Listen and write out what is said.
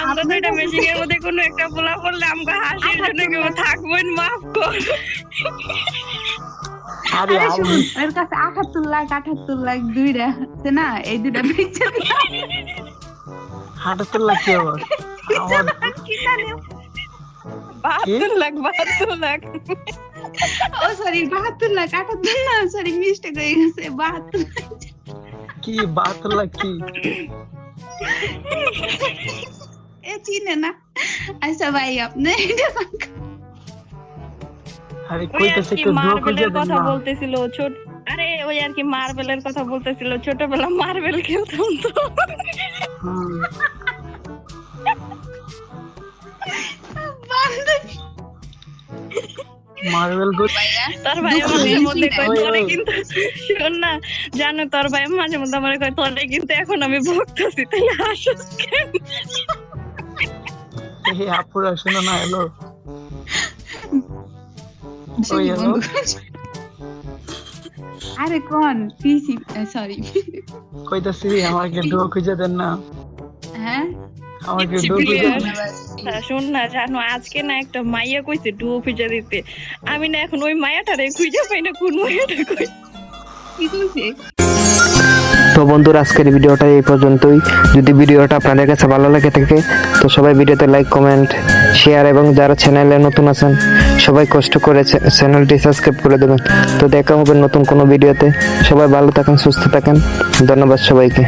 আমরা তো এটা মেশিং এর মধ্যে কোনো একটা পোলা পড়লে আমাকে হাসির জন্য কেউ থাকবেন মাফ কর। আরে ওর কাছে আটাত্তর লাখ আটাত্তর লাখ দুইটা আছে না? এই দুটা পিকচার আবার আমার কি জানি। বাহাত্তর লাখ বাহাত্তর লাখ ও সরি বাহাত্তর লাখ আটাত্তর না সরি মিস্টেক হয়ে গেছে বাহাত্তর লাখ কি বাহাত্তর লাখ কি? এ চিনে না আচ্ছা ভাই আপনি এটা আরে ওই আর কইতেছে কি কেউ ডুয়ো খুঁজে মার্বেলের দেন কথা না বলতেছিল ছোট আরে ওই আর কি মার্বেলের কথা বলতেছিল ছোটবেলা মার্বেল খেলতাম তো। হুম। বান্ধবী মার্বেল গুড তোর ভাই দুঃখ মাঝে পেয়েছি মধ্যে কয় ওই, তোরে ওই। কিন্তু শোন না জানো তোর ভাই মাঝে মধ্যে আমার কয় তোরে কিন্তু এখন আমি ভুগতেছি তাহলে হাসিস কেন? এই আপুরা শোনো না হ্যালো? বন্ধু। আরে কোন পিসি সরি কইতাছি আমাকে ডুয়ো খুঁজে দেন না। হ্যাঁ? আমাকে ডুয়ো খুঁজে তা শোন না জানো আজকে না একটা মাইয়া কইছে ডুও খুঁজে দিতে। আমি না এখন ওই মায়াটারে খুঁজে পাই না কোন মায়াটা কই কি কইছে? তো বন্ধুরা, আজকের ভিডিওটা এই পর্যন্তই। যদি ভিডিওটা আপনাদের কাছে ভালো লাগে থাকে, তো সবাই ভিডিওতে লাইক কমেন্ট শেয়ার এবং যারা চ্যানেলে নতুন আছেন, সবাই কষ্ট করে চ্যা- চ্যানেলটি সাবস্ক্রাইব করে দেবেন। তো দেখা হবে নতুন কোনো ভিডিওতে। সবাই ভালো থাকেন, সুস্থ থাকেন। ধন্যবাদ সবাইকে।